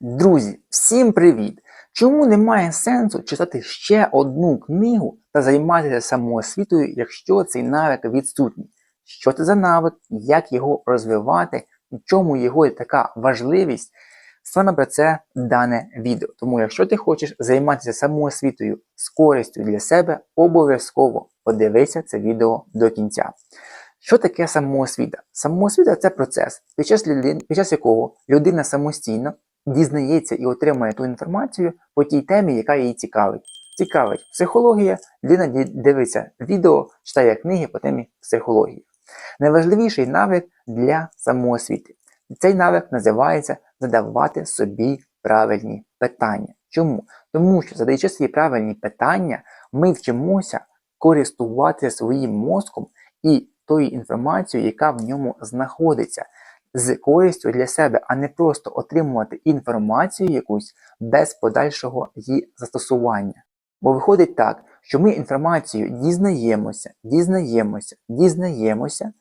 Друзі, всім привіт! Чому немає сенсу читати ще одну книгу та займатися самоосвітою, якщо цей навик відсутній? Що це за навик, як його розвивати, в чому його є така важливість? Саме про це дане відео. Тому, якщо ти хочеш займатися самоосвітою з користю для себе, обов'язково подивися це відео до кінця. Що таке самоосвіта? Самоосвіта це процес, під час, людин, під час якого людина самостійно дізнається і отримує ту інформацію по тій темі, яка її цікавить. Цікавить психологія, людина дивиться відео, читає книги по темі психології. Найважливіший навик для самоосвіти. Цей навик називається задавати собі правильні питання. Чому? Тому що, задаючи собі правильні питання, ми вчимося користуватися своїм мозком і тою інформацією, яка в ньому знаходиться, з користю для себе, а не просто отримувати інформацію якусь без подальшого її застосування. Бо виходить так, що ми інформацію дізнаємося, дізнаємося, дізнаємося,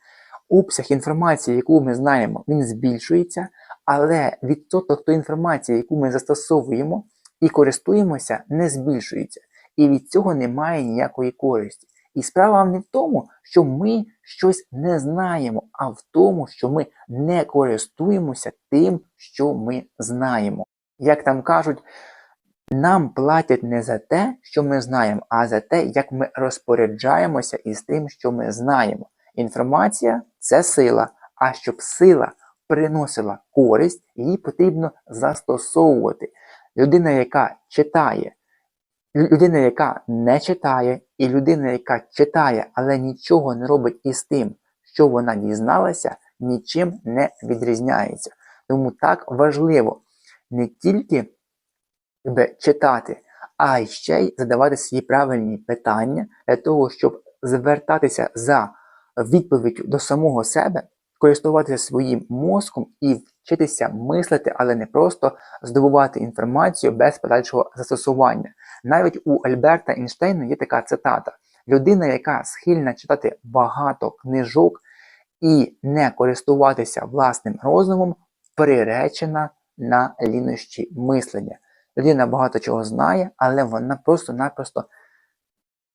обсяг інформації, яку ми знаємо, він збільшується, але відсоток тої інформації, яку ми застосовуємо і користуємося, не збільшується. І від цього немає ніякої користі. І справа не в тому, що ми щось не знаємо, а в тому, що ми не користуємося тим, що ми знаємо. Як там кажуть, нам платять не за те, що ми знаємо, а за те, як ми розпоряджаємося із тим, що ми знаємо. Інформація це сила, а щоб сила приносила користь, її потрібно застосовувати. Людина, яка читає, людина, яка не читає, і людина, яка читає, але нічого не робить із тим, що вона дізналася, нічим не відрізняється. Тому так важливо не тільки читати, а ще й задавати свої правильні питання для того, щоб звертатися за відповіддю до самого себе, користуватися своїм мозком і вчитися мислити, але не просто здобувати інформацію без подальшого застосування. Навіть у Альберта Ейнштейна є така цитата: людина, яка схильна читати багато книжок і не користуватися власним розумом, приречена на лінощі мислення. Людина багато чого знає, але вона просто-напросто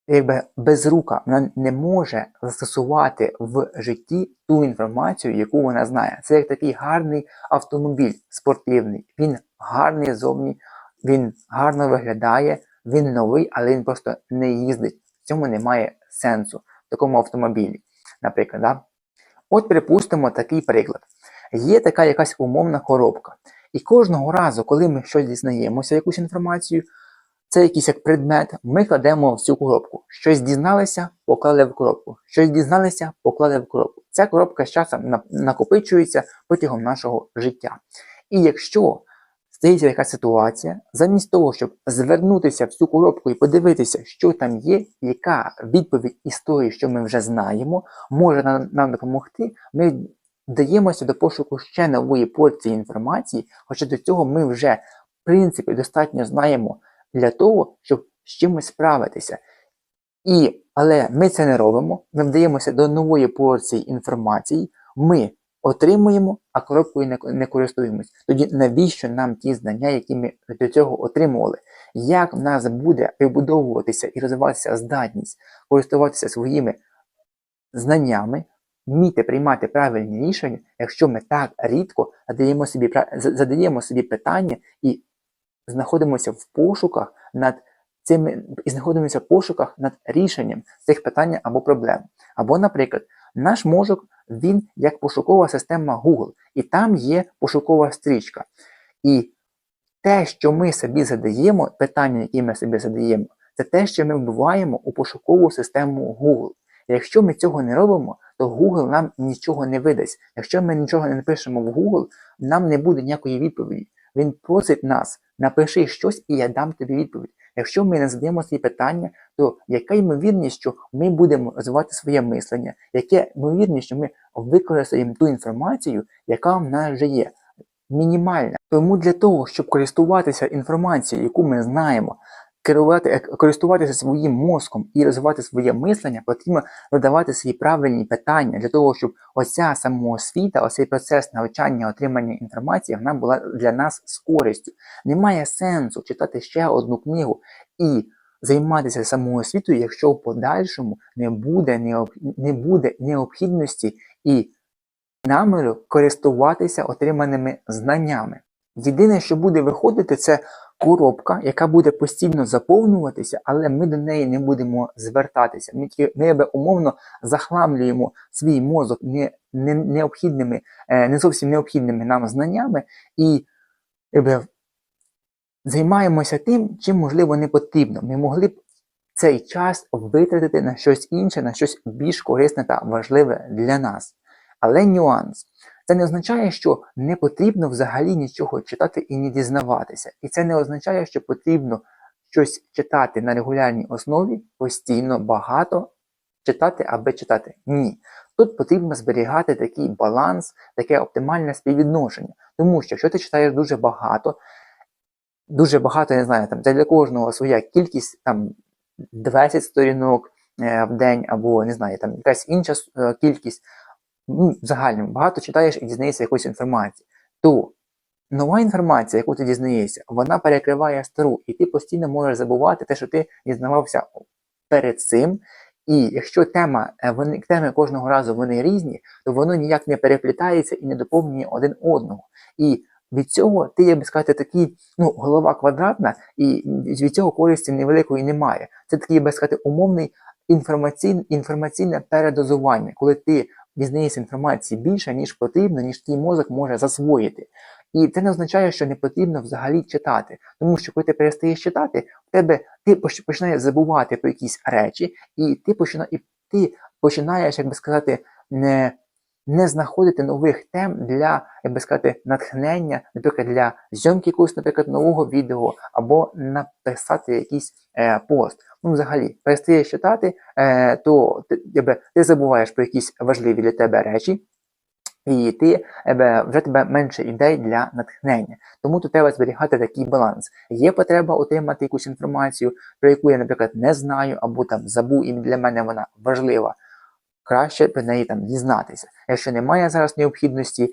якби безрука, вона не може застосувати в житті ту інформацію, яку вона знає. Це як такий гарний автомобіль спортивний. Він гарний зовні, він гарно виглядає, він новий, але він просто не їздить. В цьому немає сенсу в такому автомобілі. Наприклад, да? от припустимо такий приклад. Є така якась умовна коробка. І кожного разу, коли ми щось дізнаємося, якусь інформацію, це якийсь як предмет, ми кладемо в цю коробку. Щось дізналися, поклали в коробку. Щось дізналися, поклали в коробку. Ця коробка з часом накопичується протягом нашого життя. І якщо стається якась ситуація, замість того, щоб звернутися в цю коробку і подивитися, що там є, яка відповідь із тої, що ми вже знаємо, може нам, нам допомогти, ми даємося до пошуку ще нової порції інформації, хоча до цього ми вже, в принципі, достатньо знаємо для того, щоб з чимось справитися. І, але ми це не робимо, ми вдаємося до нової порції інформації, ми отримуємо, а коробкою не, не користуємось. Тоді навіщо нам ті знання, які ми до цього отримували? Як в нас буде вибудовуватися і розвиватися здатність користуватися своїми знаннями, вміти приймати правильні рішення, якщо ми так рідко задаємо собі, задаємо собі питання і знаходимося в пошуках над цими і знаходимося в пошуках над рішенням цих питань або проблем. Або, наприклад, наш мозок він як пошукова система Google, і там є пошукова стрічка. І те, що ми собі задаємо, питання, які ми собі задаємо, це те, що ми вбиваємо у пошукову систему Google. І якщо ми цього не робимо, то Google нам нічого не видасть. Якщо ми нічого не напишемо в Google, нам не буде ніякої відповіді. Він просить нас, напиши щось, і я дам тобі відповідь. Якщо ми не задаємо свої питання, то яка ймовірність, що ми будемо розвивати своє мислення, яке ймовірність, що ми використаємо ту інформацію, яка в нас вже є, мінімальна. Тому для того, щоб користуватися інформацією, яку ми знаємо, керувати, е, користуватися своїм мозком і розвивати своє мислення, потрібно задавати свої правильні питання для того, щоб оця самоосвіта, оцей процес навчання, отримання інформації, вона була для нас з користю. Немає сенсу читати ще одну книгу і займатися самоосвітою, якщо в подальшому не буде, не буде необхідності і наміру користуватися отриманими знаннями. Єдине, що буде виходити, це коробка, яка буде постійно заповнюватися, але ми до неї не будемо звертатися. Ми, якби умовно захламлюємо свій мозок не, не, необхідними, е, не зовсім необхідними нам знаннями і якби, займаємося тим, чим можливо не потрібно. Ми могли б цей час витратити на щось інше, на щось більш корисне та важливе для нас. Але нюанс. Це не означає, що не потрібно взагалі нічого читати і не дізнаватися. І це не означає, що потрібно щось читати на регулярній основі, постійно багато читати, аби читати. Ні. Тут потрібно зберігати такий баланс, таке оптимальне співвідношення. Тому що якщо ти читаєш дуже багато, дуже багато, я не знаю, там це для кожного своя кількість там 20 сторінок е, в день, або не знаю, там якась інша е, кількість, ну, в загальному багато читаєш і дізнаєшся якоїсь інформації, то нова інформація, яку ти дізнаєшся, вона перекриває стару, і ти постійно можеш забувати те, що ти дізнавався перед цим. І якщо тема, е, вони, теми кожного разу вони різні, то воно ніяк не переплітається і не доповнює один одного. І від цього ти, як би сказати, такий, ну, голова квадратна, і від цього користі невеликої немає. Це такий, як би сказати, умовний інформаційне передозування, коли ти дізнаєшся інформації більше, ніж потрібно, ніж твій мозок може засвоїти. І це не означає, що не потрібно взагалі читати. Тому що коли ти перестаєш читати, в тебе ти починаєш забувати про якісь речі, і ти почина, і ти починаєш, як би сказати, не, не знаходити нових тем для, як би сказати, натхнення, наприклад, для зйомки якогось, наприклад, нового відео, або написати якийсь е, пост. Ну, взагалі, перестаєш читати, е, то ти, якби, ти забуваєш про якісь важливі для тебе речі, і ти вже тебе менше ідей для натхнення. Тому тут треба зберігати такий баланс. Є потреба отримати якусь інформацію, про яку я, наприклад, не знаю, або там забув, і для мене вона важлива. Краще про неї там дізнатися. Якщо немає зараз необхідності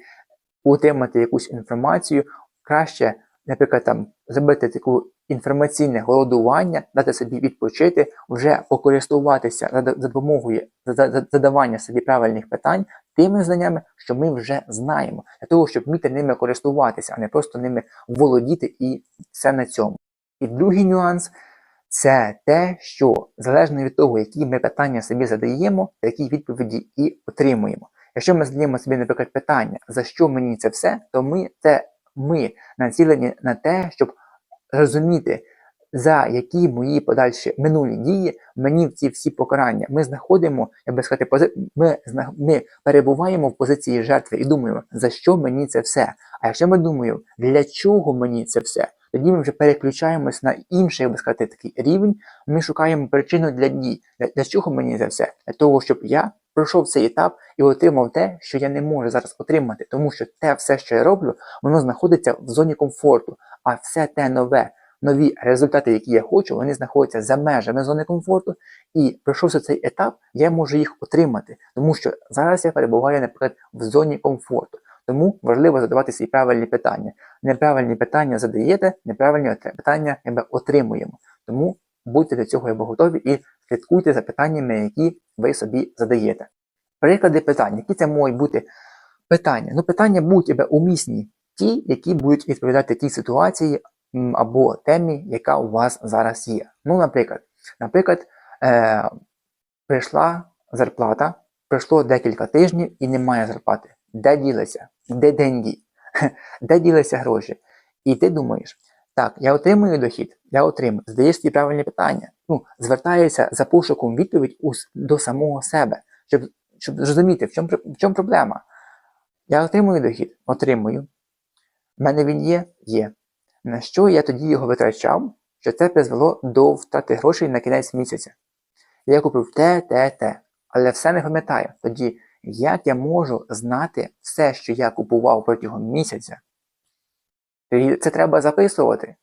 отримати якусь інформацію, краще, наприклад, там зробити таку інформаційне голодування, дати собі відпочити, вже покористуватися за, допомогою за- за- задавання собі правильних питань тими знаннями, що ми вже знаємо, для того, щоб вміти ними користуватися, а не просто ними володіти і все на цьому. І другий нюанс це те, що залежно від того, які ми питання собі задаємо, такі відповіді і отримуємо. Якщо ми задаємо собі, наприклад, питання, за що мені це все, то ми це ми націлені на те, щоб розуміти, за які мої подальші минулі дії мені в ці всі покарання. Ми знаходимо, я би сказати, пози... ми, ми перебуваємо в позиції жертви і думаємо, за що мені це все. А якщо ми думаємо, для чого мені це все, тоді ми вже переключаємось на інший, я би сказати, такий рівень. Ми шукаємо причину для дій. Для, для чого мені це все? Для того, щоб я пройшов цей етап і отримав те, що я не можу зараз отримати, тому що те все, що я роблю, воно знаходиться в зоні комфорту, а все те нове, нові результати, які я хочу, вони знаходяться за межами зони комфорту, і пройшовши цей етап, я можу їх отримати, тому що зараз я перебуваю, наприклад, в зоні комфорту. Тому важливо задавати свої правильні питання. Неправильні питання задаєте, неправильні питання якби, отримуємо. Тому будьте до цього якби, готові і слідкуйте за питаннями, які ви собі задаєте. Приклади питань, які це можуть бути питання? Ну, питання будуть якби, умісні, ті, які будуть відповідати тій ситуації або темі, яка у вас зараз є. Ну, наприклад, наприклад, е, прийшла зарплата, пройшло декілька тижнів і немає зарплати. Де ділися? Де деньги? Де ділися гроші? І ти думаєш, так, я отримую дохід, я отримую, задаєш ті правильні питання. Ну, звертаєшся за пошуком відповідь у до самого себе, щоб, щоб зрозуміти, в чому, в чому проблема. Я отримую дохід, отримую. В мене він є? Є. На що я тоді його витрачав, що це призвело до втрати грошей на кінець місяця. Я купив те, те, те, але все не пам'ятаю. Тоді, як я можу знати все, що я купував протягом місяця? Це треба записувати.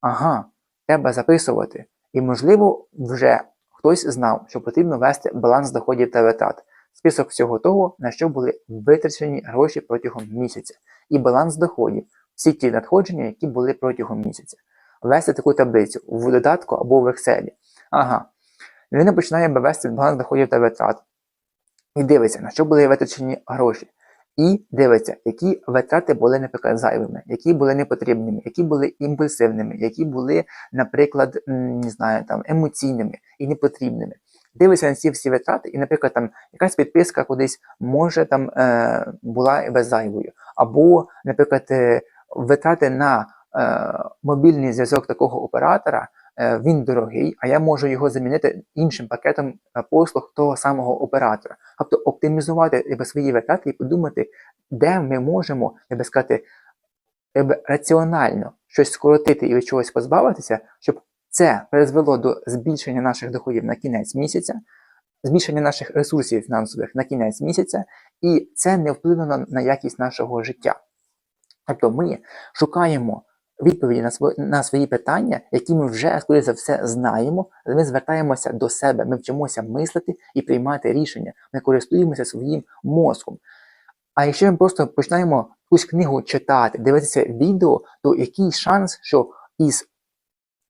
Ага, треба записувати. І, можливо, вже хтось знав, що потрібно вести баланс доходів та витрат, список всього того, на що були витрачені гроші протягом місяця, і баланс доходів, всі ті надходження, які були протягом місяця. Вести таку таблицю в додатку або в Excel. Ага. Людина починає вести баланс доходів та витрат. І дивиться, на що були витрачені гроші. І дивиться, які витрати були, наприклад, зайвими, які були непотрібними, які були імпульсивними, які були, наприклад, не знаю, там, емоційними і непотрібними. Дивиться на ці всі витрати, і, наприклад, там якась підписка кудись може там е, була зайвою. Або, наприклад, е, витрати на е, мобільний зв'язок такого оператора. Е, Він дорогий, а я можу його замінити іншим пакетом е, послуг того самого оператора. Тобто оптимізувати свої витрати і подумати, де ми можемо, я би сказати, раціонально щось скоротити і від чогось позбавитися, щоб це призвело до збільшення наших доходів на кінець місяця, збільшення наших ресурсів фінансових на кінець місяця, і це не вплине на, на якість нашого життя. Тобто ми шукаємо відповіді на свої, на свої питання, які ми вже, скоріше за все, знаємо, ми звертаємося до себе, ми вчимося мислити і приймати рішення. Ми користуємося своїм мозком. А якщо ми просто починаємо якусь книгу читати, дивитися відео, то який шанс, що із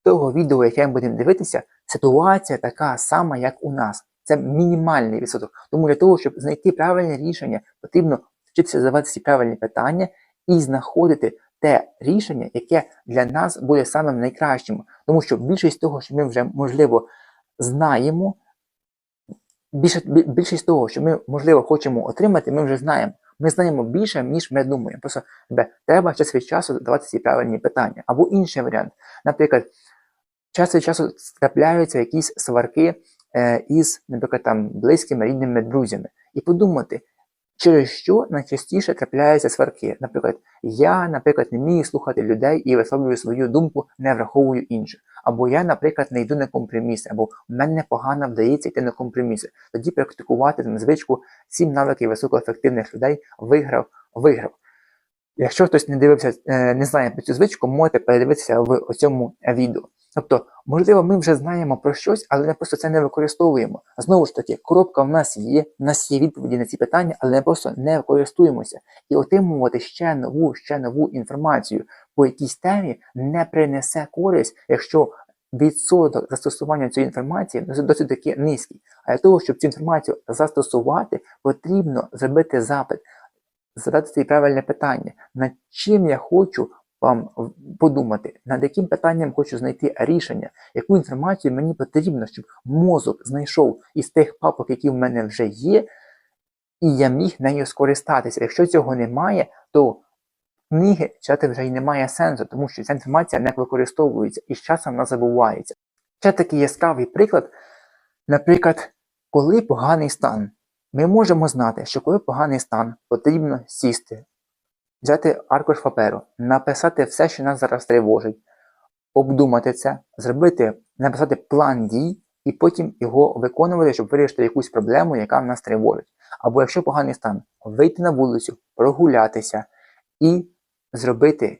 того відео, яке ми будемо дивитися, ситуація така сама, як у нас. Це мінімальний відсоток. Тому для того, щоб знайти правильне рішення, потрібно вчитися задавати ці правильні питання і знаходити те рішення, яке для нас буде самим найкращим. Тому що більшість того, що ми вже можливо знаємо, більшість того, що ми можливо хочемо отримати, ми вже знаємо. Ми знаємо більше, ніж ми думаємо. Просто тебе треба час від часу задавати ці правильні питання. Або інший варіант. Наприклад, час від часу трапляються якісь сварки е, із, наприклад, там близькими рідними друзями, і подумати, через що найчастіше трапляються сварки. Наприклад, я, наприклад, не вмію слухати людей і висловлюю свою думку, не враховую інших. Або я, наприклад, не йду на компроміси, або в мене погано вдається йти на компроміси. Тоді практикувати там звичку сім навиків високоефективних людей виграв, виграв. Якщо хтось не дивився, е, не знає про цю звичку, можете передивитися в цьому відео. Тобто, можливо, ми вже знаємо про щось, але ми просто це не використовуємо. Знову ж таки, коробка в нас є, в нас є відповіді на ці питання, але ми просто не користуємося. І отримувати ще нову, ще нову інформацію по якійсь темі не принесе користь, якщо відсоток застосування цієї інформації досить- таки низький. А для того, щоб цю інформацію застосувати, потрібно зробити запит, задати правильне питання, над чим я хочу вам подумати, над яким питанням хочу знайти рішення, яку інформацію мені потрібно, щоб мозок знайшов із тих папок, які в мене вже є, і я міг нею скористатися. Якщо цього немає, то книги читати вже й немає сенсу, тому що ця інформація не використовується і з часом вона забувається. Ще такий яскравий приклад, наприклад, коли поганий стан. Ми можемо знати, що коли поганий стан, потрібно сісти, взяти аркуш паперу, написати все, що нас зараз тривожить, обдумати це, зробити, написати план дій і потім його виконувати, щоб вирішити якусь проблему, яка нас тривожить. Або якщо поганий стан, вийти на вулицю, прогулятися і зробити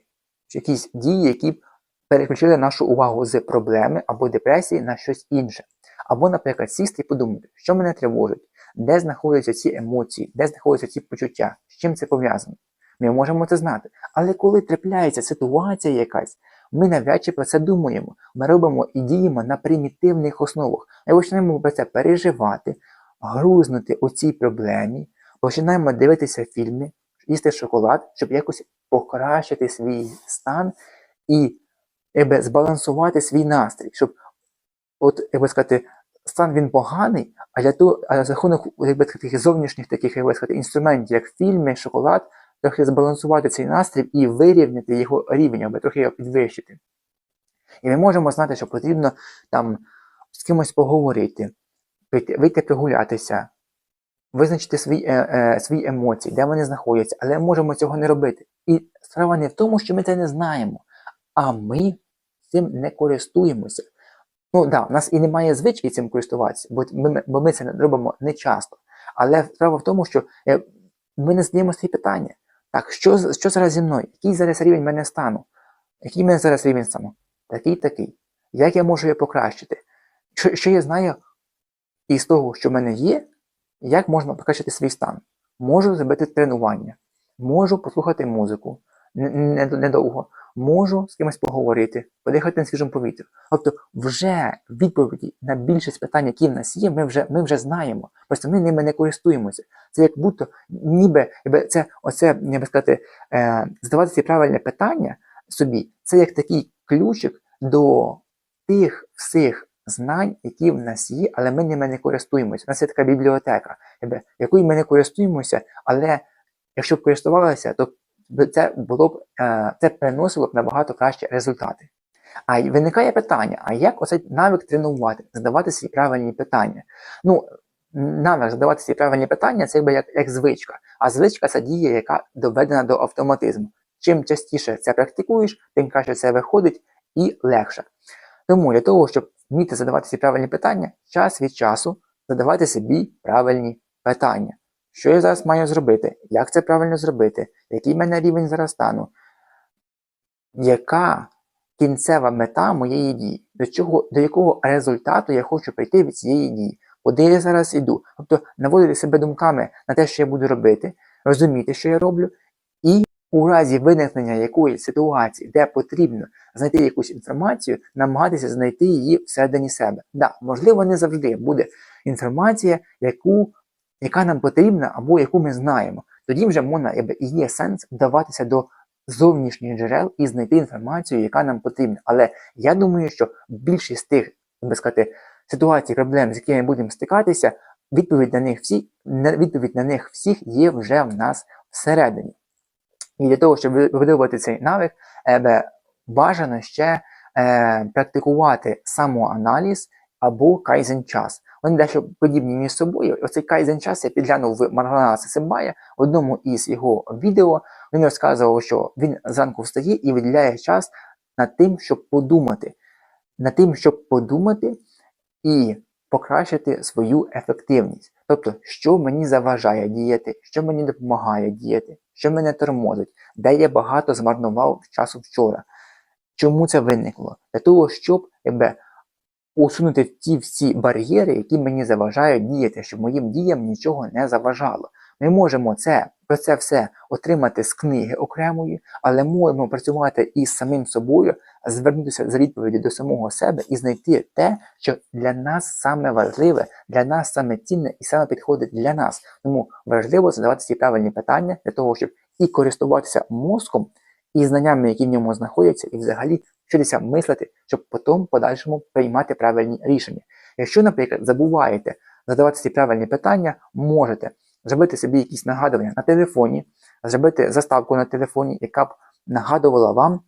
якісь дії, які б переключили нашу увагу з проблеми або депресії на щось інше. Або, наприклад, сісти і подумати, що мене тривожить, де знаходяться ці емоції, де знаходяться ці почуття, з чим це пов'язано. Ми можемо це знати. Але коли трапляється ситуація якась, ми навряд чи про це думаємо. Ми робимо і діємо на примітивних основах. Ми починаємо про це переживати, грузнути у цій проблемі, починаємо дивитися фільми, їсти шоколад, щоб якось покращити свій стан і якби, збалансувати свій настрій, щоб, от, як сказати, стан він поганий, а для того, а за рахунок якби, таких зовнішніх таких, як би сказати, інструментів, як фільми, шоколад, трохи збалансувати цей настрій і вирівняти його рівень, аби трохи його підвищити. І ми можемо знати, що потрібно там з кимось поговорити, вийти, прогулятися, визначити свої, е, е, свої емоції, де вони знаходяться, але можемо цього не робити. І справа не в тому, що ми це не знаємо, а ми цим не користуємося. Ну так, да, у нас і немає звички цим користуватися, бо ми, бо ми це робимо не часто. Але справа в тому, що е, ми не здаємо свої питання. Так, що, що зараз зі мною? Який зараз рівень мене стану? Який мене зараз рівень стану? Такий, такий. Як я можу її покращити? Що, що я знаю із того, що в мене є, як можна покращити свій стан? Можу зробити тренування, можу послухати музику недовго, можу з кимось поговорити, подихати на свіжому повітрі. Тобто, вже відповіді на більшість питань, які в нас є, ми вже, ми вже знаємо. Просто ми ними не користуємося. Це як будто ніби, це оце, я би сказати, е, задавати ці правильне питання собі, це як такий ключик до тих всіх знань, які в нас є, але ми ними не користуємося. У нас є така бібліотека, якою ми не користуємося, але якщо б користувалися, то це було б е, це приносило б набагато кращі результати. А виникає питання: а як оцей навик тренувати, задавати свої правильні питання? Ну, навик задавати свої правильні питання це якби як, як звичка. А звичка це дія, яка доведена до автоматизму. Чим частіше це практикуєш, тим краще це виходить і легше. Тому для того, щоб вміти задавати ці правильні питання, час від часу задавати собі правильні питання. Що я зараз маю зробити? Як це правильно зробити? Який в мене рівень зараз стану? Яка кінцева мета моєї дії? До, чого, до якого результату я хочу прийти від цієї дії? Куди я зараз іду? Тобто наводити себе думками на те, що я буду робити, розуміти, що я роблю, і у разі виникнення якоїсь ситуації, де потрібно знайти якусь інформацію, намагатися знайти її всередині себе. Да, можливо, не завжди буде інформація, яку, яка нам потрібна або яку ми знаємо. Тоді вже можна, і є сенс вдаватися до зовнішніх джерел і знайти інформацію, яка нам потрібна. Але я думаю, що більшість тих, би сказати, ситуацій, проблем, з якими ми будемо стикатися, відповідь на них всі, відповідь на них всіх є вже в нас всередині. І для того, щоб ви- видобувати цей навик, бажано ще е, практикувати самоаналіз або кайзен час. Вони дещо подібні між собою. Оцей кайзен час я підглянув в Марганаса Симбая в одному із його відео. Він розказував, що він зранку встає і виділяє час над тим, щоб подумати, над тим, щоб подумати і покращити свою ефективність. Тобто, що мені заважає діяти, що мені допомагає діяти, що мене тормозить, де я багато змарнував часу вчора. Чому це виникло? Для того, щоб якби, усунути ті всі бар'єри, які мені заважають діяти, щоб моїм діям нічого не заважало. Ми можемо це, про це все отримати з книги окремої, але можемо працювати із самим собою, звернутися за відповіді до самого себе і знайти те, що для нас саме важливе, для нас саме цінне і саме підходить для нас. Тому важливо задавати ці правильні питання для того, щоб і користуватися мозком і знаннями, які в ньому знаходяться, і взагалі вчитися мислити, щоб потім подальшому приймати правильні рішення. Якщо, наприклад, забуваєте задавати ці правильні питання, можете зробити собі якісь нагадування на телефоні, зробити заставку на телефоні, яка б нагадувала вам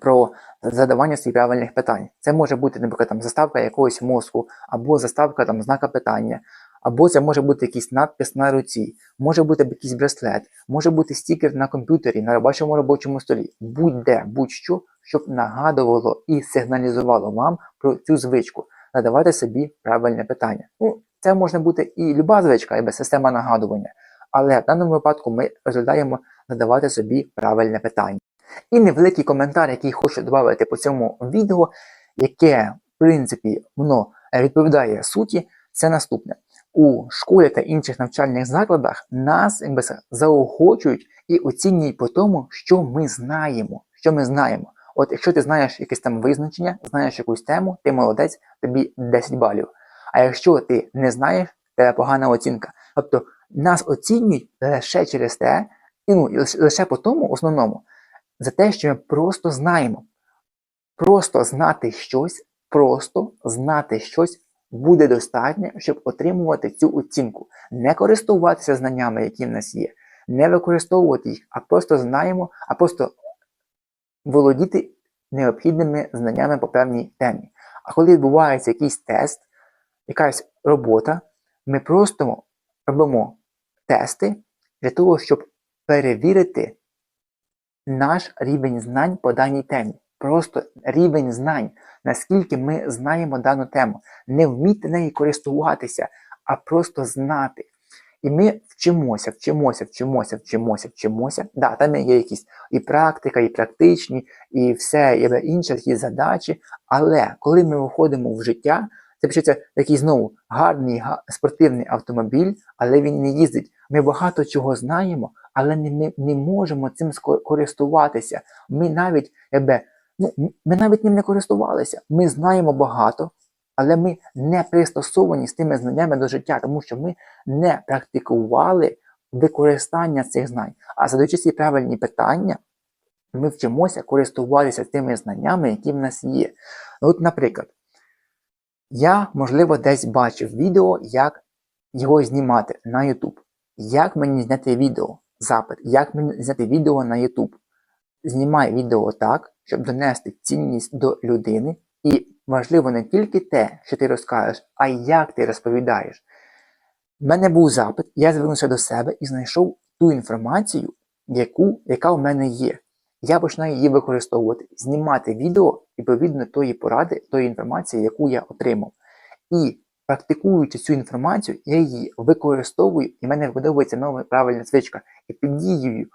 про задавання своїх правильних питань. Це може бути, наприклад, там заставка якогось мозку, або заставка там знака питання, або це може бути якийсь надпис на руці, може бути якийсь браслет, може бути стікер на комп'ютері, на вашому робочому столі, будь-де, будь-що, щоб нагадувало і сигналізувало вам про цю звичку, задавати собі правильне питання. Ну, це може бути і люба звичка, якби система нагадування, але в даному випадку ми розглядаємо задавати собі правильне питання. І невеликий коментар, який хочу додати по цьому відео, яке, в принципі, воно відповідає суті, це наступне. У школі та інших навчальних закладах нас заохочують і оцінюють по тому, що ми знаємо. Що ми знаємо. От якщо ти знаєш якесь там визначення, знаєш якусь тему, ти молодець, тобі 10 балів. А якщо ти не знаєш, тебе погана оцінка. Тобто нас оцінюють лише через те, і, ну, лише, лише по тому основному, за те, що ми просто знаємо. Просто знати щось, просто знати щось буде достатньо, щоб отримувати цю оцінку. Не користуватися знаннями, які в нас є, не використовувати їх, а просто знаємо, а просто володіти необхідними знаннями по певній темі. А коли відбувається якийсь тест, якась робота, ми просто робимо тести для того, щоб перевірити наш рівень знань по даній темі. Просто рівень знань, наскільки ми знаємо дану тему. Не вміти нею користуватися, а просто знати. І ми вчимося, вчимося, вчимося, вчимося, вчимося. Да, там є якісь і практика, і практичні, і все і інше такі задачі. Але коли ми виходимо в життя, це пишеться такий знову гарний спортивний автомобіль, але він не їздить. Ми багато чого знаємо, але не, ми не можемо цим користуватися. Ми навіть якби, ну, ми навіть ним не користувалися. Ми знаємо багато, але ми не пристосовані з тими знаннями до життя, тому що ми не практикували використання цих знань. А задаючи ці правильні питання, ми вчимося користуватися тими знаннями, які в нас є. От, наприклад, я, можливо, десь бачив відео, як його знімати на YouTube. Як мені зняти відео? Запит, як мені зняти відео на YouTube? Знімай відео так, щоб донести цінність до людини, і важливо не тільки те, що ти розкажеш, а й як ти розповідаєш. У мене був запит, я звернувся до себе і знайшов ту інформацію, яку, яка в мене є. Я починаю її використовувати, знімати відео відповідно тої поради, тої інформації, яку я отримав. І практикуючи цю інформацію, я її використовую, і в мене видобується нова правильна звичка. І під дією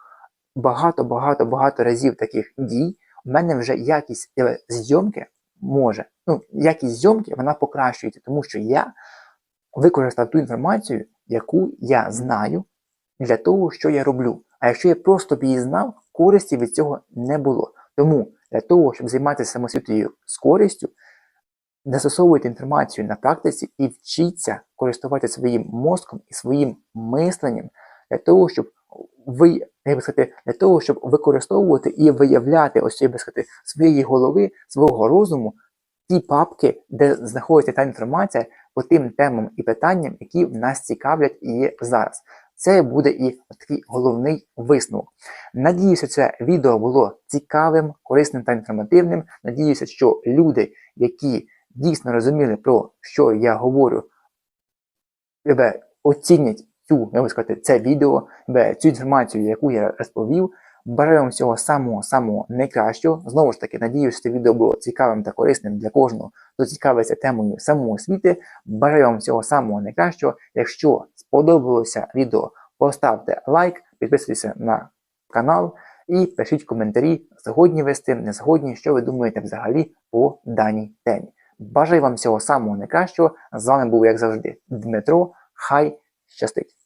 багато-багато-багато разів таких дій, у мене вже якість е, зйомки може, ну, якість зйомки вона покращується, тому що я використав ту інформацію, яку я знаю для того, що я роблю. А якщо я просто б її знав, користі від цього не було. Тому для того, щоб займатися самосвітою з користю, застосовуйте інформацію на практиці і вчіться користуватися своїм мозком і своїм мисленням для того, щоб ви, як би сказати, для того, щоб використовувати і виявляти ось як би сказати, своєї голови, свого розуму, ті папки, де знаходиться та інформація по тим темам і питанням, які нас цікавлять і є зараз. Це буде і такий головний висновок. Надіюся, це відео було цікавим, корисним та інформативним. Надіюся, що люди, які дійсно розуміли, про що я говорю, тебе оцінять цю, би сказати, це відео, цю інформацію, яку я розповів. Бажаю вам всього самого-самого найкращого. Знову ж таки, надіюся, це відео було цікавим та корисним для кожного, хто цікавиться темою самоосвіти. Бажаю вам всього самого найкращого. Якщо сподобалося відео, поставте лайк, підписуйтесь на канал і пишіть коментарі, згодні тим, не згодні, що ви думаєте взагалі по даній темі. Бажаю вам всього самого найкращого. З вами був, як завжди, Дмитро. Хай щастить!